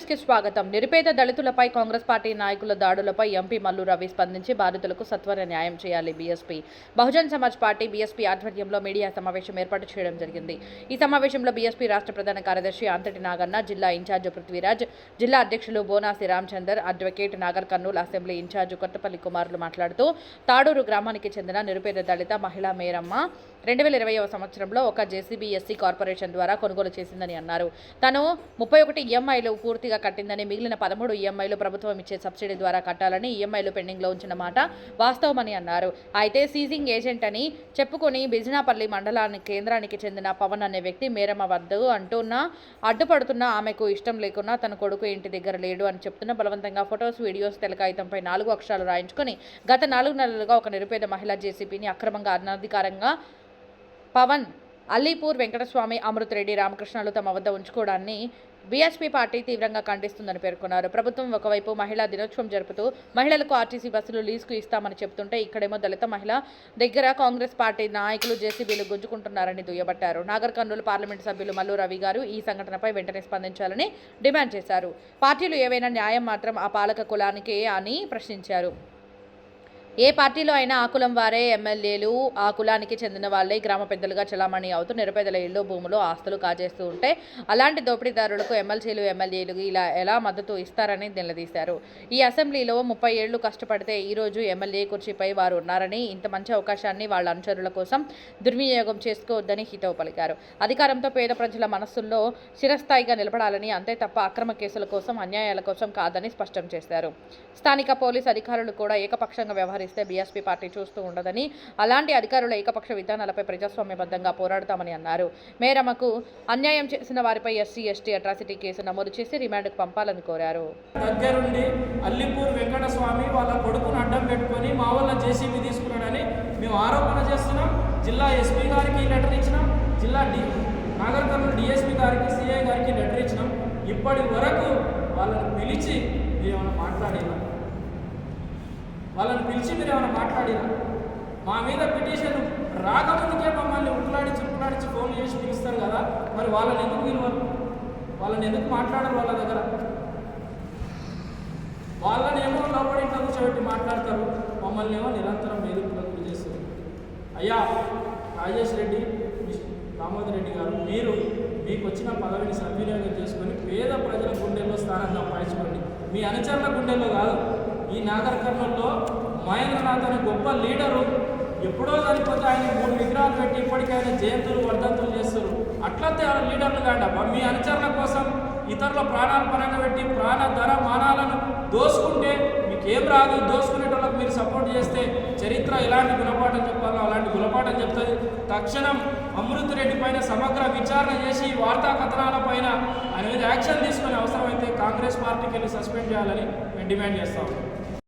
న్యూస్కి స్వాగతం. నిరుపేద దళితులపై కాంగ్రెస్ పార్టీ నాయకుల దాడులపై ఎంపీ మల్లు రవి స్పందించి బాధితులకు సత్వర న్యాయం చేయాలి BSP. Bahujan Samaj party BSP ఆధ్వర్యంలో మీడియా సమావేశం ఏర్పాటు చేయడం జరిగింది. ఈ సమావేశంలో బీఎస్పీ రాష్ట్ర ప్రధాన కార్యదర్శి అంతటి నాగన్న జిల్లా ఇన్ఛార్జ్ పృథ్వీరాజ్ జిల్లా అధ్యక్షులు Bonasi Ramachandar advocate Nagar Kurnool assembly in charge Kothapalli కుమారులు మాట్లాడుతూ తాడూరు గ్రామానికి చెందిన నిరుపేద దళిత మహిళా మేరమ్మ రెండు వేల ఇరవై సంవత్సరంలో ఒక జేసీబీఎస్సీ కార్పొరేషన్ ద్వారా కొనుగోలు చేసిందని అన్నారు. తను ముప్పై ఒకటి ఈఎంఐలు పూర్తిగా కట్టిందని మిగిలిన పదమూడు ఈఎంఐలు ప్రభుత్వం ఇచ్చే సబ్సిడీ ద్వారా కట్టాలని ఈఎంఐలు పెండింగ్లో ఉంచిన మాట వాస్తవమని అన్నారు. అయితే సీజింగ్ ఏజెంట్ అని చెప్పుకొని బిజినాపల్లి మండలానికి కేంద్రానికి చెందిన పవన్ అనే వ్యక్తి మేరమ్మ వద్దు అంటున్నా అడ్డుపడుతున్నా ఆమెకు ఇష్టం లేకున్నా తన కొడుకు ఇంటి దగ్గర లేడు అని చెప్తున్న బలవంతంగా ఫొటోస్ వీడియోస్ తెలకాయితంపై నాలుగు అక్షరాలు రాయించుకొని గత నాలుగు నెలలుగా ఒక నిరుపేద మహిళా జేసీపీని అక్రమంగా అనధికారంగా పవన్ అల్లీపూర్ వెంకటస్వామి అమృతరెడ్డి రామకృష్ణలు తమ వద్ద ఉంచుకోవడాన్ని బీఎస్పీ పార్టీ తీవ్రంగా ఖండిస్తుందని పేర్కొన్నారు. ప్రభుత్వం ఒకవైపు మహిళా దినోత్సవం జరుపుతూ మహిళలకు ఆర్టీసీ బస్సులు లీజుకు ఇస్తామని చెప్తుంటే ఇక్కడేమో దళిత మహిళ దగ్గర కాంగ్రెస్ పార్టీ నాయకులు జేసీబీలు గుంజుకుంటున్నారని దుయ్యబట్టారు. నాగర్ కర్నూలు పార్లమెంటు సభ్యులు మల్లు రవి గారు ఈ సంఘటనపై వెంటనే స్పందించాలని డిమాండ్ చేశారు. పార్టీలు ఏవైనా న్యాయం మాత్రం ఆ పాలక కులానికే అని ప్రశ్నించారు. ఏ పార్టీలో అయినా ఆ కులం వారే ఎమ్మెల్యేలు ఆ కులానికి చెందిన వాళ్ళే గ్రామ పెద్దలుగా చలామణి అవుతూ నిరుపేదల ఇళ్ళు భూములు ఆస్తులు కాజేస్తూ ఉంటే అలాంటి దోపిడీదారులకు ఎమ్మెల్సీలు ఎమ్మెల్యేలు ఇలా ఎలా మద్దతు ఇస్తారని నిలదీశారు. ఈ అసెంబ్లీలో ముప్పై ఏళ్ళు కష్టపడితే ఈ రోజు ఎమ్మెల్యే కుర్చీపై వారు ఉన్నారని ఇంత మంచి అవకాశాన్ని వాళ్ళ అనుచరుల కోసం దుర్వినియోగం చేసుకోవద్దని హితవు పలికారు. అధికారంతో పేద ప్రజల మనస్సుల్లో చిరస్థాయిగా నిలబడాలని అంతే తప్ప అక్రమ కేసుల కోసం అన్యాయాల కోసం కాదని స్పష్టం చేశారు. స్థానిక పోలీస్ అధికారులు కూడా ఏకపక్షంగా వ్యవహరిస్తారు వ్యవహరిస్తే బీఎస్పీ పార్టీ చూస్తూ ఉండదని అలాంటి అధికారుల ఏకపక్ష విధానాలపై ప్రజాస్వామ్యబద్ధంగా పోరాడతామని అన్నారు. మేరమకు అన్యాయం చేసిన వారిపై ఎస్సీ ఎస్టీ అట్రాసిటీ కేసు నమోదు చేసి రిమాండ్కు పంపాలని కోరారు. దగ్గరుండి అల్లిపూర్ వెంకటస్వామి వాళ్ళ కొడుకును అడ్డం పెట్టుకొని మా వల్ల జేసీబీ తీసుకున్నాడని మేము ఆరోపణ చేస్తున్నాం. జిల్లా ఎస్పీ గారికి లెటర్ ఇచ్చినాం. జిల్లా డి నాగర్ కర్నూలు డిఎస్పీ గారికి సిఐ గారికి లెటర్ ఇచ్చినాం. ఇప్పటి వరకు వాళ్ళని పిలిచి ఏమైనా మాట్లాడినా వాళ్ళని పిలిచి మీరు ఏమైనా మాట్లాడినా మా మీద పిటిషన్ రాకముందుకే మమ్మల్ని ఉట్లాడించి ఉట్లాడించి ఫోన్ చేసి పిలుస్తారు కదా మరి వాళ్ళని ఎందుకు పిలవరు? వాళ్ళని ఎందుకు మాట్లాడరు వాళ్ళ దగ్గర? వాళ్ళని ఏమో లోపడి ఇంట్లో కూర్చోబెట్టి మాట్లాడతారు మమ్మల్ని ఏమో నిరంతరం వేదికలకు గురి చేస్తారు. అయ్యా రాజేష్ రెడ్డి దామోదర్ రెడ్డి గారు మీరు మీకు వచ్చిన పదవిని సద్వినియోగం చేసుకొని పేద ప్రజల గుండెల్లో స్థానం సంపాదించుకోండి మీ అనుచరుల గుండెల్లో కాదు. ఈ నాగర్ కర్నూల్లో మహేంద్రనాథ్ అనే గొప్ప లీడరు ఎప్పుడో చనిపోతే ఆయన మూడు విగ్రహాలు పెట్టి ఇప్పటికీ ఆయన జయంతులు వర్ధంతులు చేస్తారు. అట్లంతే లీడర్లు కాండబ్బా మీ అనుచరుల కోసం ఇతరుల ప్రాణాలు పరంగా పెట్టి ప్రాణ ధర మానాలను దోసుకుంటే ఏం రాదు దోసుకునేటోళ్ళకి మీరు సపోర్ట్ చేస్తే చరిత్ర ఎలాంటి గుణపాఠం చెప్పాలో అలాంటి గుణపాఠం చెప్తుంది. తక్షణం అమృత్ రెడ్డి పైన సమగ్ర విచారణ చేసి వార్తా కథనాల పైన ఆయన యాక్షన్ తీసుకునే అవసరమైతే కాంగ్రెస్ పార్టీకి వెళ్ళి సస్పెండ్ చేయాలని మేము డిమాండ్ చేస్తాం